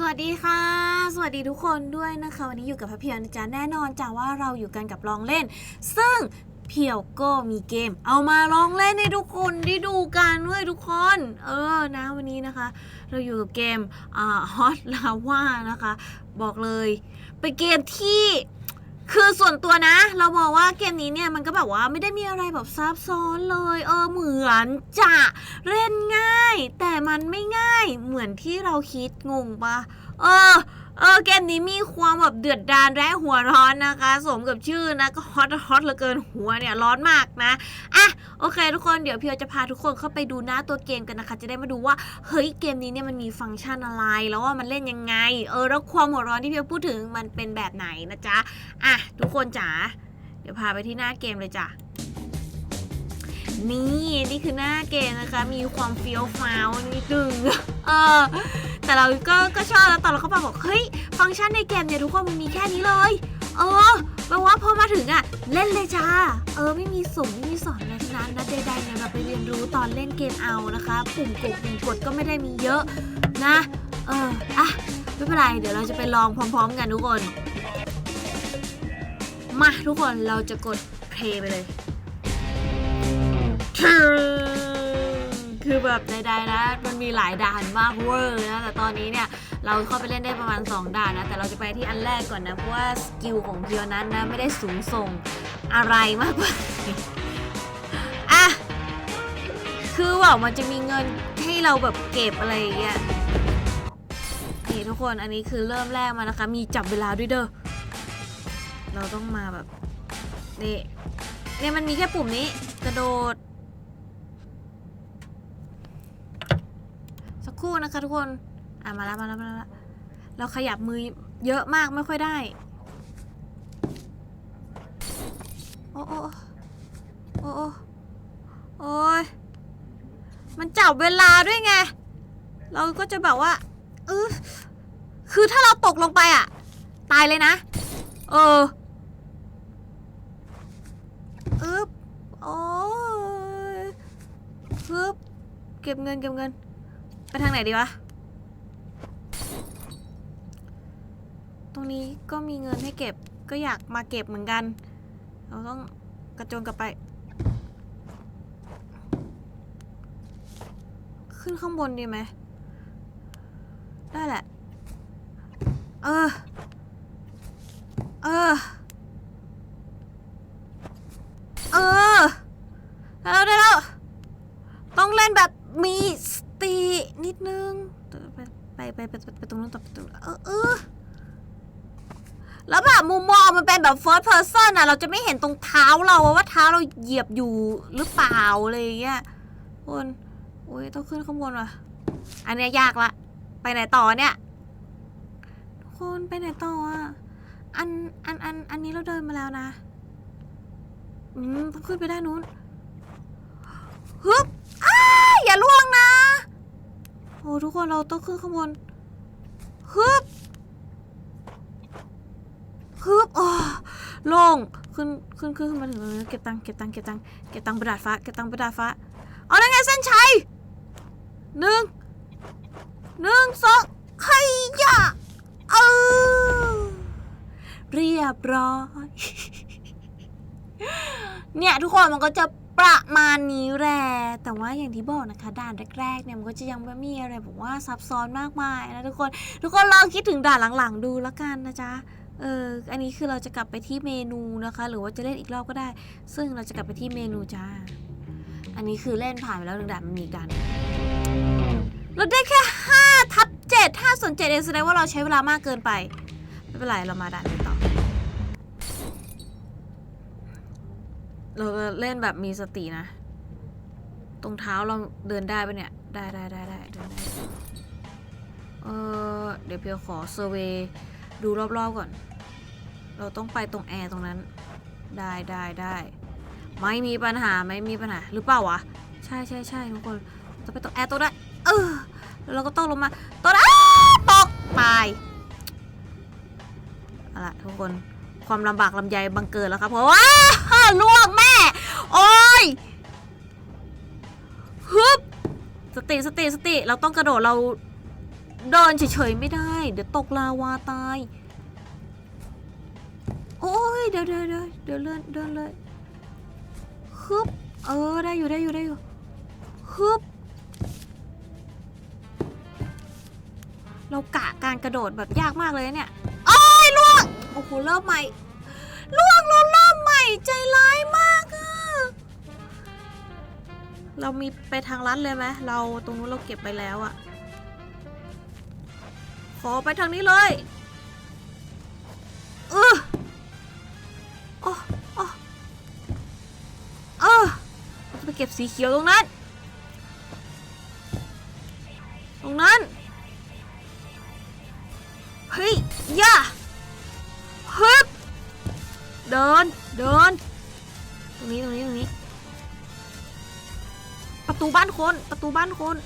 สวัสดีค่ะ สวัสดีทุกคนด้วยนะคะ วันนี้อยู่กับพระเพียวนะจ๊ะแน่นอนจ้ะว่าเราอยู่กันกับลองเล่น ซึ่งเพียวก็มีเกม เอามาลองเล่นให้ทุกคนได้ดูกันด้วยทุกคน เออนะวันนี้นะคะ เราอยู่กับเกมอ่าฮอตลาว่านะคะ บอกเลยเป็นเกมที่ คือส่วนตัวนะ เราบอกว่าเกมนี้เนี่ยมันก็แบบว่าไม่ได้มีอะไรแบบซับซ้อนเลย เออเหมือนจะเล่นง่าย แต่มันไม่ง่ายเหมือนที่เราคิดงงปะเออ เออเกมนี้มีความแบบเดือดดาลและหัวร้อนนะคะ สมกับชื่อนะก็ฮอตฮอตเหลือเกินหัวเนี่ยร้อนมากนะอะโอเค ทุกคนเดี๋ยวเพี่จะพาทุกคนเข้าไปดูหน้าตัวเกมกันนะคะ จะได้มาดูว่าเฮ้ยเกมนี้เนี่ยมันมีฟังก์ชันอะไร แล้วว่ามันเล่นยังไง เออแล้วความหัวร้อนที่เพี่พูดถึงมันเป็นแบบไหนนะจ๊ะอะทุกคนจ๋าเดี๋ยวพาไปที่หน้าเกมเลยจ้ะนี่นี่คือหน้าเกมนะคะ มีความเฟี้ยวฟ้าวนิดนึงเออ แต่เราก็ก็ชอบแล้วตอนเราเข้าไปบอกเฮ้ยฟังก์ชันในเกมเนี่ยทุกคนมันมีแค่นี้เลย เออแปลว่าพอมาถึงอะ เล่นเลยจ้า เออไม่มีส่งไม่มีสอนอะไรทั้งนั้นนะใดๆเนี่ยเราไปเรียนรู้ตอนเล่นเกมเอานะคะ ปุ่มกดปุ่มกดก็ไม่ได้มีเยอะนะ เอออะไม่เป็นไรเดี๋ยวเราจะไปลองพร้อม ๆ กันทุกคน มาทุกคนเราจะกดเพลย์ไปเลย คือแบบใดๆนะ มันมีหลายด่านมากเวอร์นะ แต่ตอนนี้เนี่ย เราเข้าไปเล่นได้ประมาณ 2 ด่านนะ แต่เราจะไปที่อันแรกก่อนนะ เพราะว่าสกิลของเพียวนั้นนะ ไม่ได้สูงส่งอะไรมากกว่าอะ คือว่ามันจะมีเงินให้เราแบบเก็บอะไรอย่างเงี้ยนี่ทุกคน อันนี้คือเริ่มแรกมานะคะ มีจับเวลาด้วยเด้อ เราต้องมาแบบ นี่เนี่ยมันมีแค่ปุ่มนี้ กระโดด สักค รู่นะคะทุกคน อะมาแล้วมาแล้วมาแล้วเราขยับมือเยอะมากไม่ค่อยได้ โอ้โอ้โอ้โอ้โอ้ยมันจับเวลาด้วยไง เราก็จะแบบว่าเออคือถ้าเราตกลงไปอะ ตายเลยนะ เอออึบโอ้ยฮึบเก็บเงินเก็บเงิน ไปทางไหนดีวะ ตรงนี้ก็มีเงินให้เก็บ ก็อยากมาเก็บเหมือนกัน เราต้องกระโจนกลับไป ขึ้นข้างบนดีไหม ได้แหละ เออ เออ เออ แล้วได้แล้ว ต้องเล่นแบบมีสตินิดนึง ไปไปไปไปไปไปตรง นู้นต่อไปตรงเออเออแล้วแบบมุมมองมันเป็นแบบ first person อะเราจะไม่เห็นตรงเท้าเราว่าเท้าเราเหยียบอยู่หรือเปล่าอะไรอย่างเงี้ยคนโอ้ยต้องขึ้นข้างบนว่ะ อันเนี้ยยากละ ไปไหนต่อเนี่ยทุกคนไปไหนต่ออะอันอันอันอันนี้เราเดินมาแล้วนะอืมต้องขึ้นไปได้นนู้นฮึบอ้าอย่าล่วงนะโอ้ทุกคนเราต้องขึ้นข้างบน ฮึบฮึบโอ้โล่งขึ้นขึ้นขึ้นมาถึงตรงนี้เก็บตังค์เก็บตังค์เก็บตังค์เก็บตังค์ประดาดฟ้าเก็บตังค์ประดาดฟ้าเอาได้ไงเส้นชัยหนึ่งหนึ่งสองใครยะเออเรียบร้อย เนี่ย ทุกคนมันก็จะ ประมาณนี้แหละแต่ว่าอย่างที่บอกนะคะ ด่านแรกๆเนี่ยมันก็จะยังไม่มีอะไรแบบว่าซับซ้อนมากมายนะทุกคน ทุกคนลองคิดถึงด่านหลังๆ ดูแล้วกันนะจ๊ะเอออันนี้คือเราจะกลับไปที่เมนูนะคะ หรือว่าจะเล่นอีกรอบก็ได้ ซึ่งเราจะกลับไปที่เมนูจ้า อันนี้คือเล่นผ่านไปแล้วหนึ่งด่านมันมีกด่านเราได้แค่5ทับ7 5ส่วน7เองแสดงว่าเราใช้เวลามากเกินไป ไม่เป็นไรเรามาด่านนี้ต่อ เราจะเล่นแบบมีสตินะ ตรงเท้าเราเดินได้ปะเนี่ย ได้ได้ได้ได้เดินได้ เออเดี๋ยวเพียวขอเซอร์เวยดูรอบๆก่อน เราต้องไปตรงแอร์ตรงนั้น ได้ได้ได้ ไม่มีปัญหาไม่มีปัญหาหรือเปล่าวะ ใช่ใช่ใช่ทุกคนจะไปตรงแอร์ตรงนั้น เออเราก็ต้องลงมาตรงนั้นอ้ตกตายเอาล่ะทุกคน ความลำบากลำไยบังเกิดแล้วครับเพราะว่าลวงแม่ โอ้ยฮึบสติสติสติ เราต้องกระโดดเราเดินเฉยๆไม่ได้ เดี๋ยวตกลาวาตาย โอ้ยเดี๋ยวเดี๋ยวเดี๋ยวเดี๋ยวเลื่อนเดินเลยฮึบเออได้อยู่ได้อยู่ได้อยู่ฮึบเรากะการกระโดดแบบยากมากเลยเนี่ย อ้โหริ่มใหม่ล่วงเราเริ่มใหม่ใจร้ายมากอะเรามีไปทางลัดเลยไหมเราตรงนู้นเราเก็บไปแล้วอะขอไปทางนี้เลยเออโอ้โอ้เออจะไปเก็บสีเขียวตรงนั้น ตรงนั้น เดิน เดิน ตรงนี้ ตรงนี้ ตรงนี้ ประตูบ้านคน ประตูบ้านคน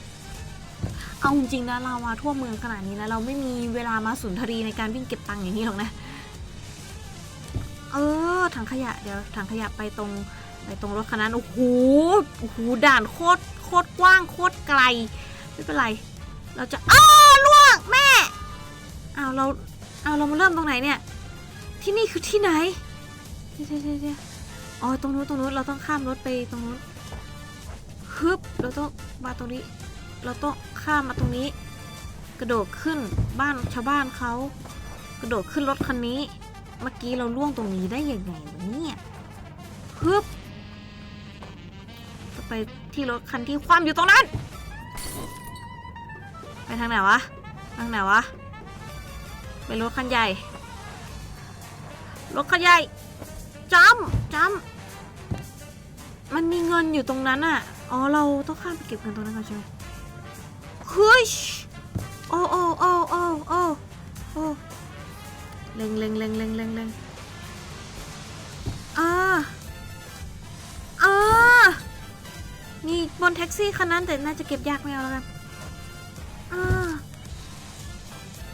เอาจริงนะเรามาทั่วเมืองขนาดนี้แล้วเราไม่มีเวลามาสุนทรีในการวิ่งเก็บตังค์อย่างนี้หรอกนะ เออ ถังขยะ เดี๋ยว ถังขยะไปตรง ไปตรงรถคันนั้น โอ้โห โอ้โห ด่านโคตร โคตรกว้าง โคตรไกล ไม่เป็นไร เราจะอ้าวล่วงแม่ อ้าว เราอ้าวเรามาเริ่มตรงไหนเนี่ย ที่นี่คือที่ไหน เดี๋ยวเดี๋ยวเดี๋ยวอ๋อตรงนู้นตรงนู้นเราต้องข้ามรถไปตรงนู้นฮึบเราต้องมาตรงนี้ เราต้องข้ามมาตรงนี้ กระโดดขึ้นบ้านชาวบ้านเขากระโดดขึ้นรถคันนี้ เมื่อกี้เราล่วงตรงนี้ได้ยังไงวะเนี่ยฮึบจะไปที่รถคันที่คว่ำอยู่ตรงนั้น ไปทางไหนวะทางไหนวะไปรถคันใหญ่รถคันใหญ่ จำจำมันมีเงินอยู่ตรงนั้นอะ อ๋อ เราต้องข้ามไปเก็บเงินตรงนั้นก่อนใช่ไหมเฮ้ยโอ้โอ้โอ้โอ้โอ้โอ้เล็งเล็งเล็งเล็งเล็งเล็งอ่าอ่านี่บนแท็กซี่คันนั้นแต่น่าจะเก็บยากไม่เอาแล้วกันอ่า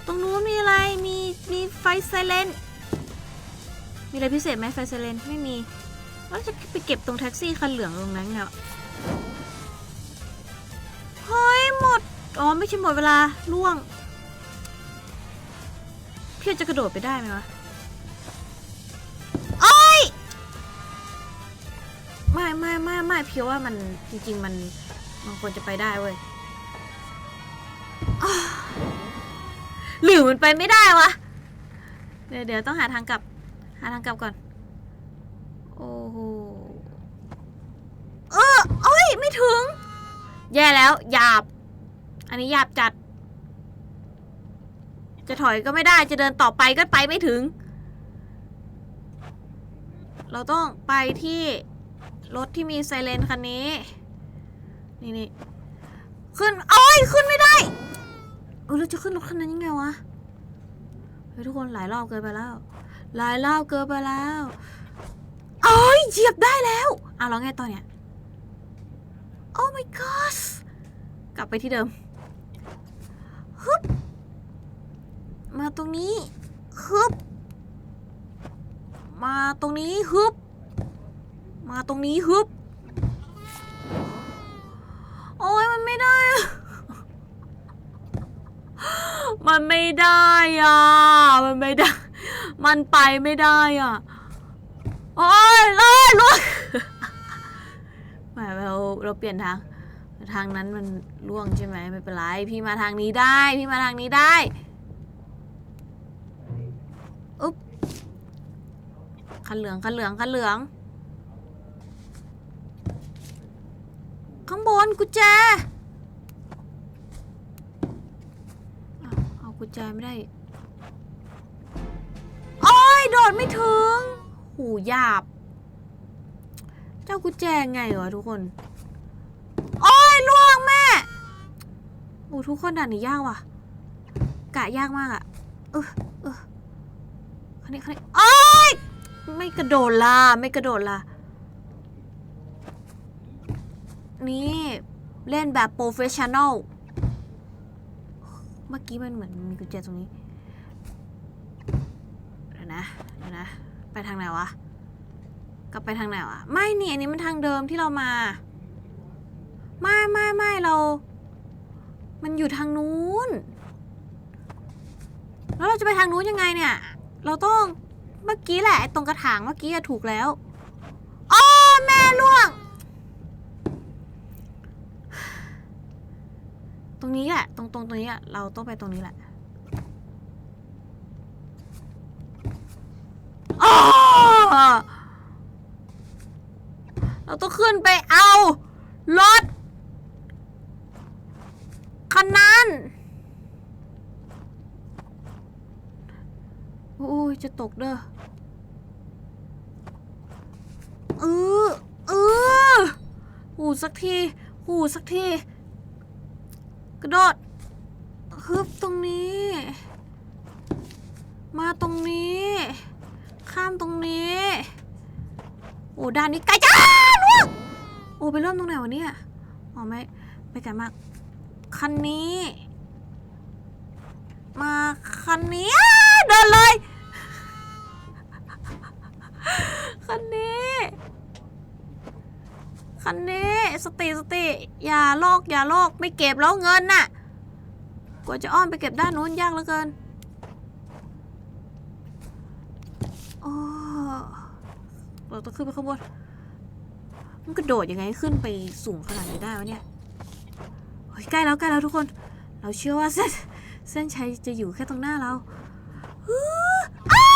ตรงนู้นมีอะไร มี มีไฟไซเรน มีอะไรพิเศษไหมไฟไซเรนไม่มีเราจะไปเก็บตรงแท็กซี่คันเหลืองตรงนั้นไงวะเฮ้ยหมด อ๋อ ไม่ใช่หมดเวลาล่วงพี่จะกระโดดไปได้ไหมวะโอ้ยไม่ไม่ไม่ไม่เพียวว่ามันจริง ๆ มันมันควรจะไปได้เว้ยหรือมันไปไม่ได้วะ เดี๋ยวเดี๋ยวต้องหาทางกลับ หาทางกลับก่อน โอ้โห เออโอ้ย ไม่ถึง แย่แล้วหยาบ อันนี้หยาบจัด จะถอยก็ไม่ได้ จะเดินต่อไปก็ไปไม่ถึง เราต้องไปที่รถที่มีไซเรนคันนี้ นี่นี่ขึ้น โอ้ย ขึ้นไม่ได้เออเราจะขึ้นรถคันนั้นยังไงวะ เฮ้ยทุกคนหลายรอบเกินไปแล้ว หลายรอบเกินไปแล้วโอ้ยเหยียบได้แล้วอะแล้วไงต่อเนี่ยโอ้ my god กลับไปที่เดิมฮึบมาตรงนี้ฮึบมาตรงนี้ฮึบมาตรงนี้ฮึบโอ้ยมันไม่ได้อะมันไม่ได้อะ มันไม่ได้ มันไปไม่ได้อะ โอ้ยเลยลุกแหมเราเราเปลี่ยนทาง ทางนั้นมันล่วงใช่ไหมไม่เป็นไร พี่มาทางนี้ได้ พี่มาทางนี้ได้อุ๊บคันเหลืองคันเหลืองคันเหลือง ข้างบนกุญแจ เอากุญแจไม่ได้ โอ้ยโดดไม่ถึง หูหยาบ เจ้ากุญแจไงวะทุกคน โอ้ยล่วงแม่โอ้ทุกคนด่านนี้ยากว่ะ กะยากมากอะเออเออคันนี้คันนี้โอ้ยไม่กระโดดล่ะ ไม่กระโดดล่ะ นี่เล่นแบบโปรเฟชชั่นอล เมื่อกี้มันเหมือนมีกุญแจตรงนี้ เดี๋ยวนะ เดี๋ยวนะ ไปทางไหนวะ กลับไปทางไหนวะ ไม่นี่อันนี้มันทางเดิมที่เรามา ไม่ไม่ไม่เรา มันอยู่ทางนู้น แล้วเราจะไปทางนู้นยังไงเนี่ย เราต้อง เมื่อกี้แหละไอ้ตรงกระถางเมื่อกี้ถูกแล้วอ๋อแม่ล่วง ตรงนี้แหละ ตรงตรงตรงนี้อะเราต้องไปตรงนี้แหละอ๋อ เราต้องขึ้นไปเอารถคันนั้น โอ้ย จะตกเด้อเออเออหูสักทีหูสักที กระโดดฮึบตรงนี้ มาตรงนี้ ข้ามตรงนี้ โอ้ด้านนี้ไกลจ้าลูกโอ้ไปเริ่มตรงไหนวะเนี่ยอ๋อไม่ไปไกลมาก คันนี้ มาคันนี้เดินเลย คันนี้คันนี้สติสติอย่าโลกอย่าโลกไม่เก็บแล้วเงินน่ะกว่าจะอ้อมไปเก็บด้านนู้นยากเหลือเกินโอ้ เราต้องขึ้นไปข้างบน มันกระโดดยังไงขึ้นไปสูงขนาดนี้ได้วะเนี่ยเฮ้ยใกล้แล้วใกล้แล้วทุกคน เราเชื่อว่าเส้นเส้นชัยจะอยู่แค่ตรงหน้าเราฮึอ้า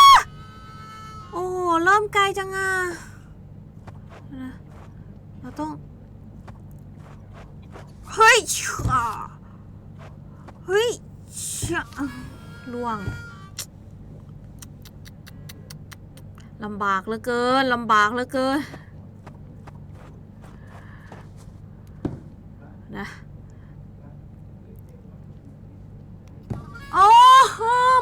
โอ้เริ่มไกลจังอะเราต้อง เฮ้ยช่าเฮ้ยช่าล่วง ลำบากเหลือเกินลำบากเหลือเกินนะโอ้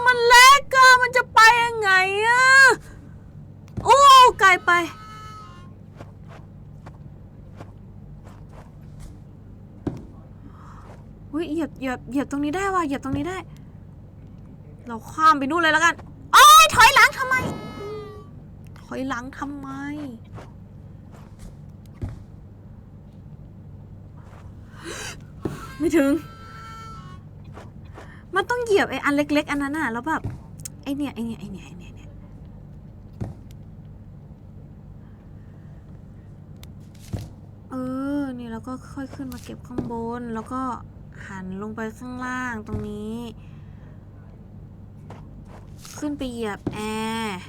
มันเล็กอะมันจะไปยังไงอะโอ้ไกลไปอุ้ยเหยียบเหยียบเหยียบตรงนี้ได้ว่ะเหยียบตรงนี้ได้ เราข้ามไปนู่นเลยแล้วกันโอ้ยถอยหลังทำไม ถ อยหลังทำไม ไม่ถึง มันต้องเหยียบไอ้อันเล็ก ๆ อันนั้นน่ะ แล้วแบบ ไอ้เนี่ยไอ้เนี่ยไอ้เนี่ยไอ้เนี่ยเนี่ยเออ นี่แล้วก็ค่อยขึ้นมาเก็บข้างบน แล้วก็หันลงไปข้างล่างตรงนี้ ขึ้นไปเหยียบแอร์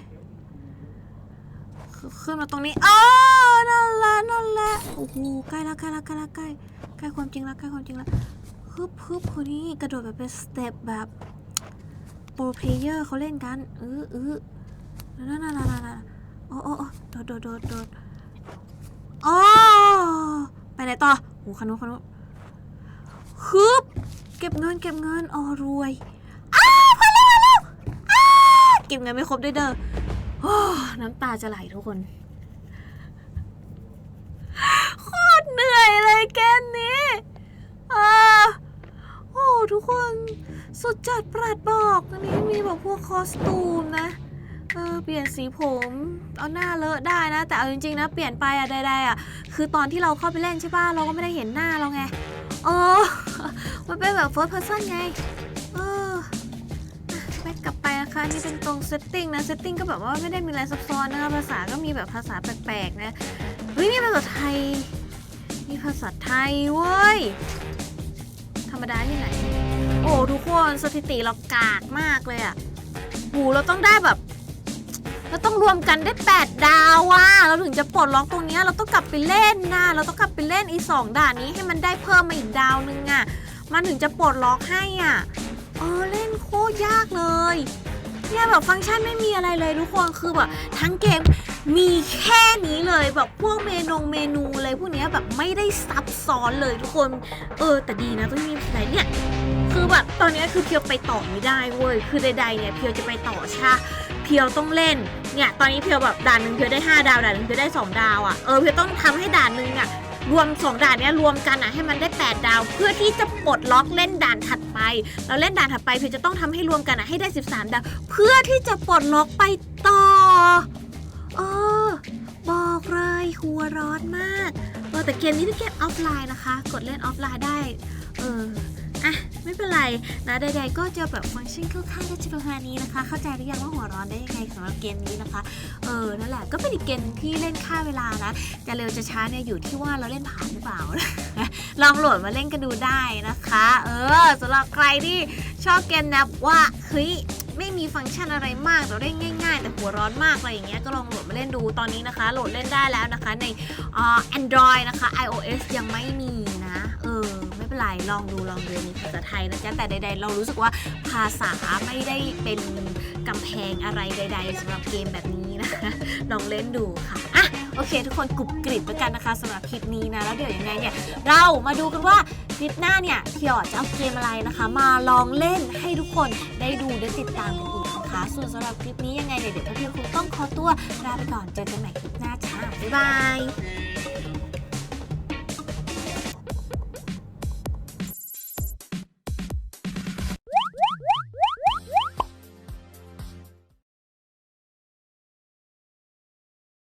ขึ้นมาตรงนี้อ๋อนั่นแหละนั่นแหละโอ้โหใกล้แล้วใกล้แล้วใกล้แล้วใกล้ใกล้ความจริงแล้วใกล้ความจริงแล้วฮึบฮึบคนนี้กระโดดแบบเป็นสเต็ปแบบโปรเพลเยอร์เขาเล่นกันเออเออนั่นนั่นนั่นนั่นโอ้โอ้โอ้โดดโดดโดดโดดอ๋อไปไหนต่อโอ้คันนู้นคันนู้นฮึบเก็บเงินเก็บเงินอ๋อรวยอ้าวพอแล้วพอแล้วอ้าเก็บเงินไม่ครบด้วยเด้อ น้ำตาจะไหลทุกคนโคตรเหนื่อยเลยเกมนี้อ่าโอ้ทุกคนสุดจัดประหลัดบอกอันนี้มีแบบพวกคอสตูมนะเออเปลี่ยนสีผมเอาหน้าเลอะได้นะ แต่เอาจริงๆนะเปลี่ยนไปอะใดๆอะคือตอนที่เราเข้าไปเล่นใช่ป่ะเราก็ไม่ได้เห็นหน้าเราไงเออมันเป็นแบบ first person ไง นะคะนี่เป็นตรง setting นะ setting ก็แบบว่าไม่ได้มีอะไรซับซ้อนนะคะภาษาก็มีแบบภาษาแปลกๆนะเฮ้ยนี่ภาษาไทยมีภาษาไทยเว้ยธรรมดาที่ไหน โอ้ทุกคนสถิติเรากากมากเลยอะหูเราต้องได้แบบเราต้องรวมกันได้ 8 ดาวว่ะเราถึงจะปลดล็อกตรงนี้เราต้องกลับไปเล่นนะเราต้องกลับไปเล่นอีสองด่านนี้ให้มันได้เพิ่มมาอีกดาวนึงอะมันถึงจะปลดล็อกให้อะเออเล่นโคตรยากเลย เนี่ยแบบฟังก์ชันไม่มีอะไรเลยทุกคนคือแบบทั้งเกมมีแค่นี้เลยแบบพวกเมนูเมนูอะไรพวกเนี้ยแบบไม่ได้ซับซ้อนเลยทุกคน เออ แต่ดีนะต้องมีอะไรเนี่ยคือแบบตอนนี้คือเพียวไปต่อไม่ได้เว้ยคือใดๆเนี่ยเพียวจะไปต่อใช่เพียวต้องเล่นเนี่ยตอนนี้เพียวแบบด่านหนึ่งเพียวได้ 5 ดาวด่านหนึ่งเพียวได้ 2 ดาวอะ่ะเออเพียวต้องทำให้ด่านหนึ่งอะ่ะ รวม 2 ด่านเนี้ยรวมกันอะให้มันได้ 8 ดาว เพื่อที่จะปลดล็อกเล่นด่านถัดไป เราเล่นด่านถัดไปเพียวจะต้องทำให้รวมกันอะให้ได้ 13 ดาว เพื่อที่จะปลดล็อกไปต่อเออบอกเลยหัวร้อนมากเออแต่เกมนี้เป็นเกมออฟไลน์นะคะ กดเล่นออฟไลน์ได้ เออ อะไม่เป็นไรนะใดๆก็จะแบบฟังก์ชันคร่าวๆก็จะประมาณนี้นะคะ เข้าใจหรือยังว่าหัวร้อนได้ยังไงสำหรับเกมนี้นะคะ เออนั่นแหละก็เป็นอีกเกมที่เล่นค่าเวลานะ จะเร็วจะช้าเนี่ยอยู่ที่ว่าเราเล่นผ่านหรือเปล่า ลองโหลดมาเล่นกันดูได้นะคะ เออสำหรับใครที่ชอบเกมนบว่าเฮ้ยไม่มีฟังก์ชันอะไรมากเราเล่นง่าย ๆ แต่หัวร้อนมากอะไรอย่างเงี้ยก็ลองโหลดมาเล่นดูตอนนี้นะคะ โหลดเล่นได้แล้วนะคะในอ่า Android นะคะ iOS ยังไม่มี ไรลองดูลองดูมีภาษาไทยนะจ๊ะแต่ใด ๆ เรารู้สึกว่าภาษาไม่ได้เป็นกำแพงอะไรใด ๆสำหรับเกมแบบนี้นะคะลองเล่นดูค่ะอะโอเค ทุกคนกรุบกริบแล้วกันนะคะสำหรับคลิปนี้นะแล้วเดี๋ยวยังไงเนี่ยเรามาดูกันว่าคลิปหน้าเนี่ยพี่ออดจะเอาเกมอะไรนะคะ มาลองเล่นให้ทุกคนได้ดูได้ติดตามกันอีกนะคะส่วนสำหรับคลิปนี้ยังไงเนี่ยเดี๋ยวพี่คงต้องขอตัวลาไปก่อนเจอกันใหม่คลิปหน้าจ้าบ๊ายบาย